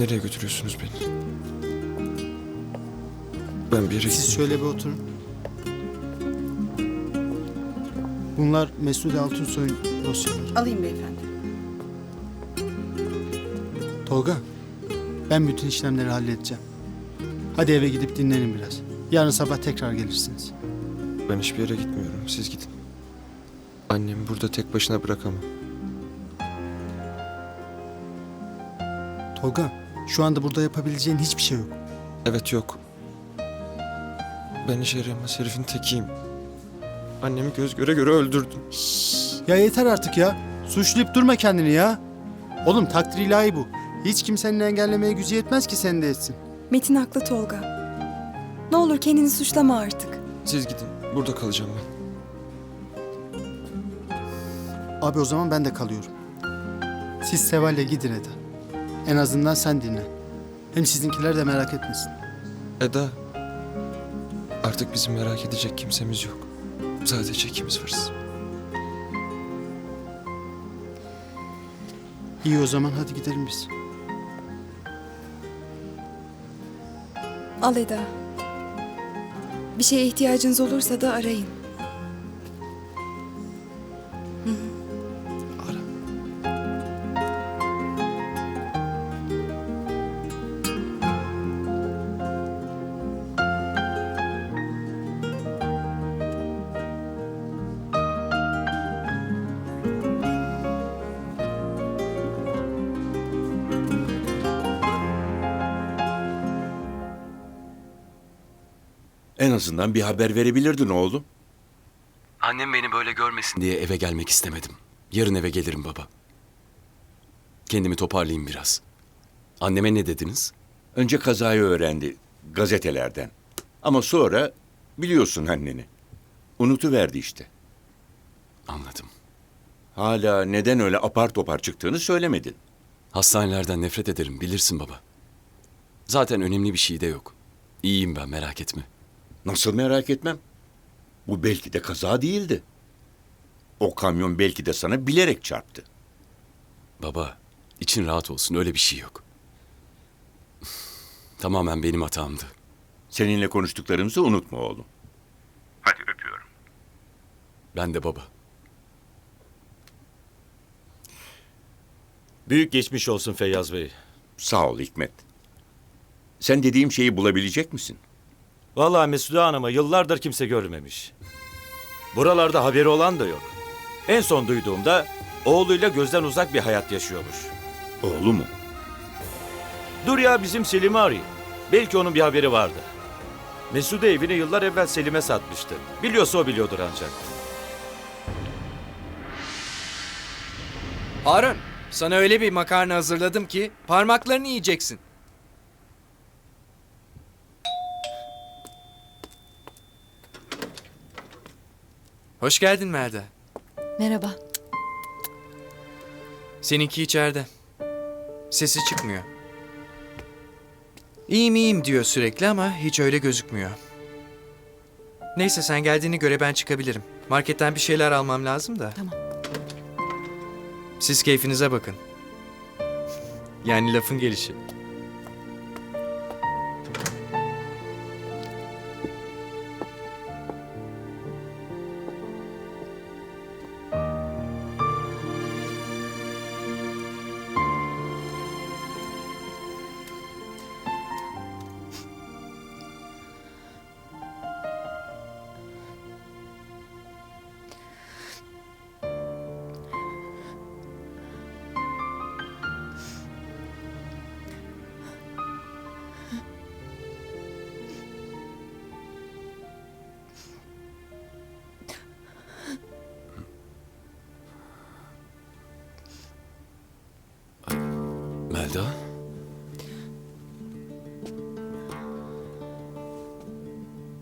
Nereye götürüyorsunuz beni? Ben bir yere Siz gitmiyorum. şöyle bir oturun. Bunlar Mesude Altunsoy'un dosyaları. Alayım beyefendi. Tolga, ben bütün işlemleri halledeceğim. Hadi eve gidip dinlenin biraz. Yarın sabah tekrar gelirsiniz. Ben hiçbir yere gitmiyorum. Siz gidin. Annemi burada tek başına bırakamam. Tolga, şu anda burada yapabileceğin hiçbir şey yok. Evet yok. Ben işe yaramaz herifin tekiyim. Annemi göz göre göre öldürdüm. Ya yeter artık ya. Suçlayıp durma kendini ya. Oğlum takdir ilahi bu. Hiç kimsenin engellemeye gücü yetmez ki sen de etsin. Metin haklı Tolga. Ne olur kendini suçlama artık. Siz gidin. Burada kalacağım ben. Abi o zaman ben de kalıyorum. Siz Seval'le gidin Eda. En azından sen dinle. Hem sizinkiler de merak etmesin. Eda. Artık bizim merak edecek kimsemiz yok. Sadece ikimiz varız. İyi o zaman hadi gidelim biz. Al Eda. Bir şeye ihtiyacınız olursa da arayın. En azından bir haber verebilirdin oğlum. Annem beni böyle görmesin diye eve gelmek istemedim. Yarın eve gelirim baba. Kendimi toparlayayım biraz. Anneme ne dediniz? Önce kazayı öğrendi gazetelerden. Ama sonra biliyorsun anneni. Unutuverdi işte. Anladım. Hala neden öyle apar topar çıktığını söylemedin. Hastanelerden nefret ederim bilirsin baba. Zaten önemli bir şey de yok. İyiyim ben merak etme. Nasıl merak etmem. Bu belki de kaza değildi. O kamyon belki de sana bilerek çarptı. Baba için rahat olsun öyle bir şey yok. Tamamen benim hatamdı. Seninle konuştuklarımızı unutma oğlum. Hadi öpüyorum. Ben de baba. Büyük geçmiş olsun Feyyaz Bey. Sağ ol Hikmet. Sen dediğim şeyi bulabilecek misin? Vallahi Mesude Hanım'ı yıllardır kimse görmemiş. Buralarda haberi olan da yok. En son duyduğumda oğluyla gözden uzak bir hayat yaşıyormuş. Oğlu mu? Dur ya bizim Selim'i arayayım. Belki onun bir haberi vardı. Mesude evini yıllar evvel Selim'e satmıştı. Biliyorsa o biliyordur ancak. Harun, sana öyle bir makarna hazırladım ki parmaklarını yiyeceksin. Hoş geldin Melda. Merhaba. Seninki içeride. Sesi çıkmıyor. İyiyim iyiyim diyor sürekli ama hiç öyle gözükmüyor. Neyse sen geldiğini göre ben çıkabilirim. Marketten bir şeyler almam lazım da. Tamam. Siz keyfinize bakın. Yani lafın gelişi. Melda?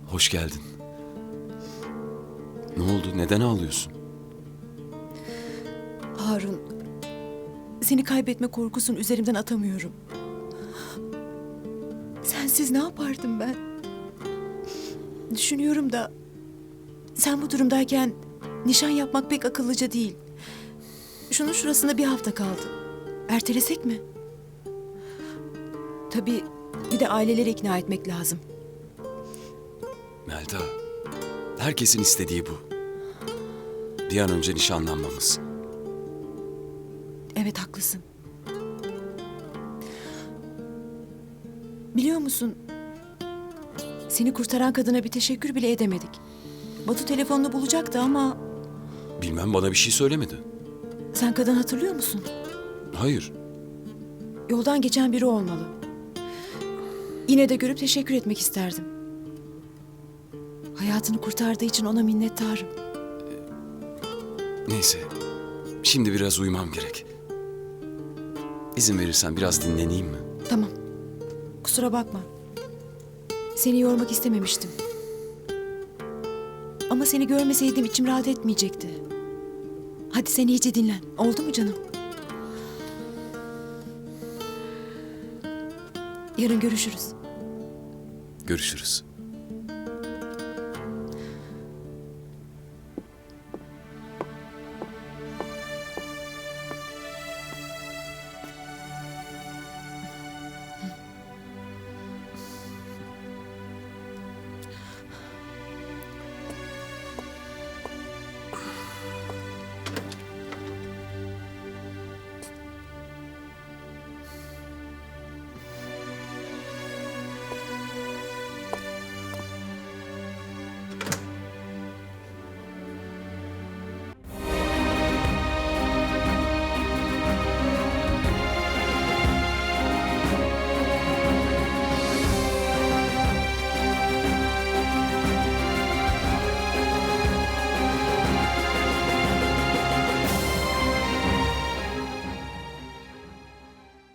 Hoş geldin. Ne oldu? Neden ağlıyorsun? Harun, seni kaybetme korkusunu üzerimden atamıyorum. Sensiz ne yapardım ben? Düşünüyorum da sen bu durumdayken nişan yapmak pek akıllıca değil. Şunun şurasında bir hafta kaldı. Ertelesek mi? Tabii bir de aileleri ikna etmek lazım. Melda, herkesin istediği bu. Bir an önce nişanlanmamız. Evet haklısın. Biliyor musun? Seni kurtaran kadına bir teşekkür bile edemedik. Batu telefonunu bulacaktı ama Bilmem bana bir şey söylemedi. sen kadın hatırlıyor musun? Hayır. Yoldan geçen biri olmalı. Yine de görüp teşekkür etmek isterdim. Hayatını kurtardığı için ona minnettarım. Neyse. Şimdi biraz uyumam gerek. İzin verirsen biraz dinleneyim mi? Tamam. Kusura bakma. Seni yormak istememiştim. Ama seni görmeseydim içim rahat etmeyecekti. Hadi sen iyice dinlen. Oldu mu canım? Yarın görüşürüz. Görüşürüz.